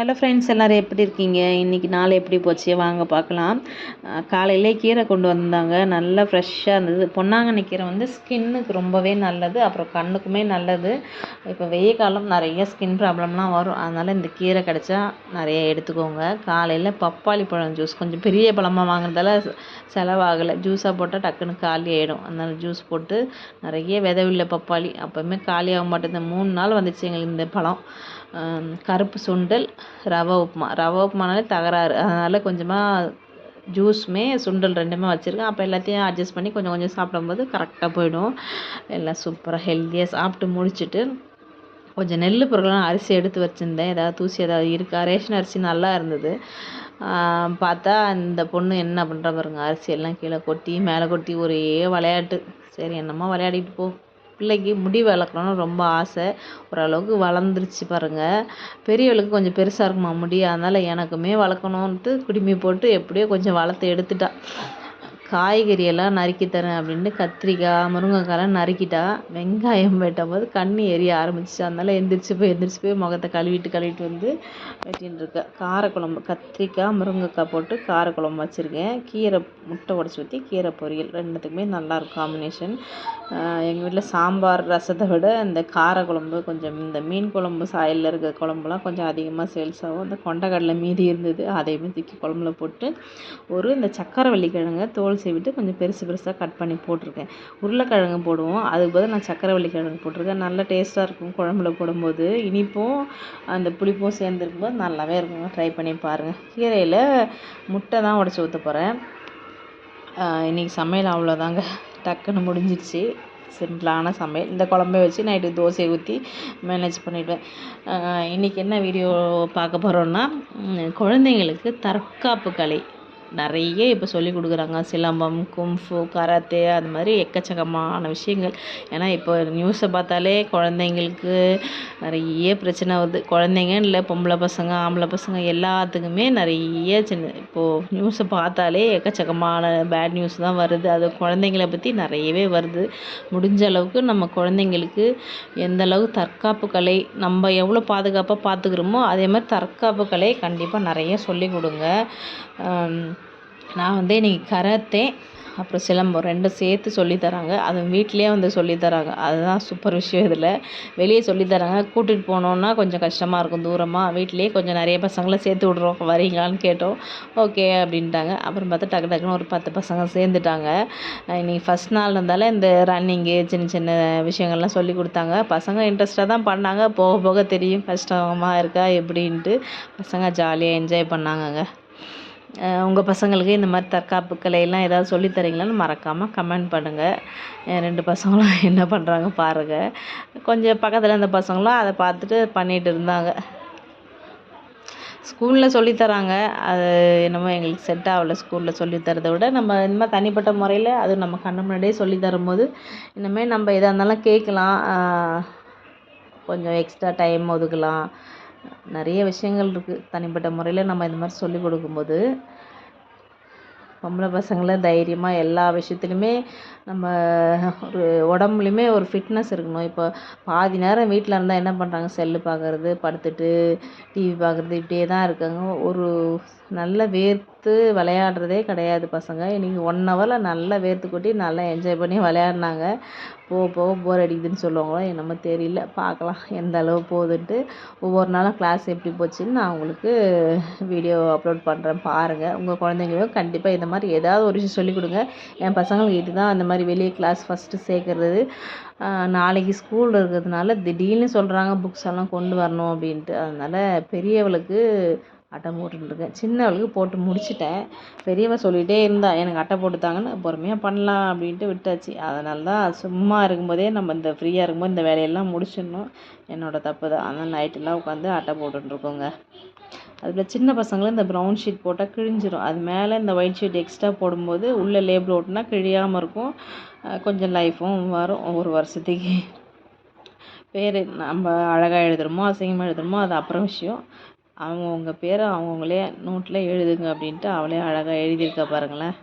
Hello friends எல்லோரும் எப்படி இருக்கீங்க? இன்றைக்கி நாள் எப்படி போச்சு? வாங்க பார்க்கலாம். காலையிலே கீரை கொண்டு வந்தாங்க. நல்லா ஃப்ரெஷ்ஷாக இருந்தது. பொன்னாங்கண்ணி கீரை வந்து ஸ்கின்னுக்கு ரொம்பவே நல்லது. அப்புறம் கண்ணுக்குமே நல்லது. இப்போ வெய்ய காலம் நிறைய ஸ்கின் ப்ராப்ளம்லாம் வரும். அதனால் இந்த கீரை கிடச்சா நிறைய எடுத்துக்கோங்க. காலையில் பப்பாளி பழம் ஜூஸ் கொஞ்சம் பெரிய பழமாக வாங்குறதால செலவாகலை. ஜூஸாக போட்டால் டக்குன்னு காலி ஆகிடும் அதனால் ஜூஸ் போட்டு நிறைய விதவில்லை பப்பாளி. அப்போவுமே காலியாக மாட்டேன் மூணு நாள் வந்துச்சு எங்களுக்கு இந்த பழம். கருப்பு சுண்டல் ரவை உப்புமா. ரவை உப்புமானாலே தகராறு. அதனால் கொஞ்சமாக ஜூஸுமே சுண்டல் ரெண்டுமே வச்சுருக்கேன். அப்போ எல்லாத்தையும் அட்ஜஸ்ட் பண்ணி கொஞ்சம் கொஞ்சம் சாப்பிடும்போது கரெக்டாக போயிடும். எல்லாம் சூப்பராக ஹெல்த்தியாக சாப்பிட்டு முடிச்சுட்டு கொஞ்சம் நெல் பொருட்கள்லாம் அரிசி எடுத்து வச்சுருந்தேன். ஏதாவது தூசி ஏதாவது இருக்கா? ரேஷன் அரிசி நல்லா இருந்தது. பார்த்தா இந்த பொண்ணு என்ன பண்ணுற பாருங்க. அரிசி எல்லாம் கீழே கொட்டி மேலே கொட்டி ஒரே விளையாட்டு. சரி என்னமோ விளையாடிட்டு போ. பிள்ளைக்கு முடி வளர்க்கணுன்னு ரொம்ப ஆசை. ஓரளவுக்கு வளர்ந்துருச்சு பாருங்கள் பெரியவளுக்கு கொஞ்சம் பெருசாக இருக்குமா முடி? அதனால் எனக்குமே வளர்க்கணுன்ட்டு குடுமி போட்டு எப்படியோ கொஞ்சம் வளர்த்து எடுத்துட்டா. காய்கறியெல்லாம் நறுக்கி தரேன் அப்படின்ட்டு கத்திரிக்காய் முருங்கைக்காலாம் நறுக்கிட்டா வெங்காயம் வெட்டும்போது கண்ணு எரிய ஆரம்பிச்சிச்சு. அதனால் எந்திரிச்சு போய் எந்திரிச்சு போய் முகத்தை கழுவிட்டு கழுவிட்டு வந்து வெட்டின்னு இருக்கேன். காரக்குழம்பு கத்திரிக்காய் முருங்கைக்காய் போட்டு காரக்குழம்பு வச்சுருக்கேன். கீரை முட்டை உடச்சி ஊற்றி கீரை பொரியல். ரெண்டுத்துக்குமே நல்லாயிருக்கும் காம்பினேஷன் எங்கள் வீட்டில் சாம்பார் ரசத்தை விட இந்த காரக்குழம்பு கொஞ்சம் இந்த மீன் குழம்பு சாயலில் இருக்கிற குழம்புலாம் கொஞ்சம் அதிகமாக சேல்ஸ் ஆகும். இந்த கொண்டக்கடலை மீதி இருந்தது அதையுமே தூக்கி குழம்புல போட்டு ஒரு இந்த சக்கரை கிழங்கு தோல் சீவிட்டு கொஞ்சம் பெருசு பெருசாக கட் பண்ணி போட்டிருக்கேன். உருளைக்கிழங்கு போடுவோம். அதுக்கு பதில் நான் சக்கரவள்ளி கிழங்கு போட்டிருக்கேன். நல்லா டேஸ்ட்டாக இருக்கும் குழம்புல போடும்போது. இனிப்பும் அந்த புளிப்பும் சேர்ந்துருக்கும்போது நல்லாவே இருக்கும். ட்ரை பண்ணி பாருங்கள் கீரையில் முட்டை தான் உடச்சி ஊற்ற போகிறேன் இன்றைக்கி சமையல் அவ்வளோதாங்க டக்குன்னு முடிஞ்சிடுச்சு சிம்பிளான சமையல். இந்த குழம்பை வச்சு நைட்டு தோசையை ஊற்றி மேனேஜ் பண்ணிவிடுவேன் இன்றைக்கி என்ன வீடியோ பார்க்க போகிறோன்னா குழந்தைங்களுக்கு தற்காப்பு கலை. நிறைய இப்போ சொல்லிக் கொடுக்குறாங்க. சிலம்பம் கும்ஃபு கராத்தே அது மாதிரி எக்கச்சக்கமான விஷயங்கள். ஏன்னா இப்போ நியூஸை பார்த்தாலே குழந்தைங்களுக்கு நிறைய பிரச்சனை வருது. குழந்தைங்கன்னு இல்லை பொம்பளை பசங்க ஆம்பளை பசங்க எல்லாத்துக்குமே நிறைய சின்ன இப்போது நியூஸை பார்த்தாலே எக்கச்சக்கமான பேட் நியூஸ் தான் வருது. அது குழந்தைங்கள பற்றி நிறையவே வருது. முடிஞ்ச அளவுக்கு நம்ம குழந்தைங்களுக்கு எந்த அளவு தற்காப்பு கலை நம்ம எவ்வளோ பாதுகாப்பாக பார்த்துக்கிறோமோ அதே மாதிரி தற்காப்பு கலை கண்டிப்பாக நிறைய சொல்லிக் கொடுங்க. நான் வந்து இன்றைக்கி கராத்தே அப்புறம் சிலம்பம் ரெண்டும் சேர்த்து சொல்லித் தராங்க. வீட்லேயே வீட்டிலேயே வந்து சொல்லித் தராங்க. அதுதான் சூப்பர் விஷயம் இதில். வெளியே சொல்லித் தராங்க. கூட்டிகிட்டு போனோன்னா கொஞ்சம் கஷ்டமாக இருக்கும். தூரமாக வீட்டிலேயே கொஞ்சம் நிறைய பசங்களை சேர்த்து விட்றோம். வரீங்களான்னு கேட்டோம். ஓகே அப்படின்ட்டாங்க. அப்புறம் பார்த்தா டக்கு டக்குன்னு ஒரு பத்து பசங்க சேர்ந்துட்டாங்க. இன்றைக்கி ஃபஸ்ட் நாள் இருந்தாலும் இந்த ரன்னிங்கு சின்ன சின்ன விஷயங்கள்லாம் சொல்லி கொடுத்தாங்க. பசங்க இன்ட்ரெஸ்ட்டாக தான் பண்ணாங்க. போக போக தெரியும் கஷ்டமாக இருக்கா எப்படின்ட்டு. பசங்க ஜாலியாக என்ஜாய் பண்ணாங்கங்க. உங்கள் பசங்களுக்கு இந்த மாதிரி தற்காப்பு கலையெல்லாம் ஏதாவது சொல்லித் தரீங்களான்னு மறக்காமல் கமெண்ட் பண்ணுங்கள் என் ரெண்டு பசங்களும் என்ன பண்ணுறாங்க பாருங்கள் கொஞ்சம் பக்கத்தில் இருந்த பசங்களும் அதை பார்த்துட்டு பண்ணிகிட்டு இருந்தாங்க. ஸ்கூலில் சொல்லித்தராங்க அது என்னமோ எங்களுக்கு செட் ஆகல ஸ்கூலில் சொல்லித்தரதை விட. நம்ம இனிமேல் தனிப்பட்ட முறையில் அது நம்ம கண்ணு முன்னாடியே சொல்லித்தரும்போது இனிமேல் நம்ம எதாக இருந்தாலும் கேட்கலாம். கொஞ்சம் எக்ஸ்ட்ரா டைம் ஒதுக்கலாம். நிறைய விஷயங்கள் இருக்குது தனிப்பட்ட முறையில் நம்ம இந்த மாதிரி சொல்லிக் கொடுக்கும்போது பொம்பளை பசங்களை தைரியமாக எல்லா விஷயத்துலையுமே நம்ம ஒரு உடம்புலையுமே ஒரு ஃபிட்னஸ் இருக்கணும். இப்போ பாதி நேரம் வீட்டில் இருந்தால் என்ன பண்ணுறாங்க செல்லு பார்க்குறது படுத்துட்டு டிவி பார்க்குறது இப்படியே தான் இருக்காங்க. ஒரு நல்ல வேர்த்து விளையாடுறதே கிடையாது பசங்க. இன்றைக்கி ஒன் ஹவரில் நல்லா வேர்த்து கொட்டி நல்லா என்ஜாய் பண்ணி விளையாடினாங்க. போக போக போர் அடிக்குதுன்னு சொல்லுவாங்களோ என்னமோ தெரியல. பார்க்கலாம் எந்த அளவு போகுதுன்ட்டு. ஒவ்வொரு நாளும் கிளாஸ் எப்படி போச்சுன்னு நான் உங்களுக்கு வீடியோ அப்லோட் பண்ணுறேன் பாருங்கள் உங்கள் குழந்தைங்களும் கண்டிப்பாக இந்த மாதிரி ஏதாவது ஒரு விஷயம் சொல்லிக் கொடுங்க. என் பசங்களுக்கு இது தான் அந்த மாதிரி வெளியே கிளாஸ் ஃபஸ்ட்டு சேர்க்குறது. நாளைக்கு ஸ்கூல் இருக்கிறதுனால திடீர்னு சொல்கிறாங்க புக்ஸ் எல்லாம் கொண்டு வரணும் அப்படின்ட்டு. அதனால் பெரியவளுக்கு அட்டை போட்டுருக்கேன் சின்னவளுக்கு போட்டு முடிச்சிட்டேன். பெரியவ சொல்லிகிட்டே இருந்தா எனக்கு அட்டை போட்டு தாங்கன்னு பொறுமையாக பண்ணலாம் அப்படின்ட்டு விட்டாச்சு. அதனால தான் சும்மா இருக்கும்போதே நம்ம இந்த ஃப்ரீயாக இருக்கும்போது இந்த வேலையெல்லாம் முடிச்சிடணும். என்னோடய தப்பு தான் அதனால் நைட்டெல்லாம் உட்காந்து அட்டை போட்டுட்ருக்கோங்க அதில் சின்ன பசங்களும் இந்த ப்ரௌன் ஷீட் போட்டால் கிழிஞ்சிரும். அது மேலே இந்த ஒயிட் ஷீட் எக்ஸ்ட்ரா போடும்போது உள்ளே லேபிள் ஓட்டினா கிழியாமல் இருக்கும். கொஞ்சம் லைஃபும் வரும் ஒரு வருஷத்துக்கு. பேர் நம்ம அழகாக எழுதுகிறோமோ அசிங்கமாக எழுதுகிறோமோ அது அப்புறம் விஷயம். அவங்கவுங்க பேரை அவங்கவுங்களே நோட்டில் எழுதுங்க அப்படின்ட்டு அவளே அழகாக எழுதியிருக்கா பாருங்களேன்.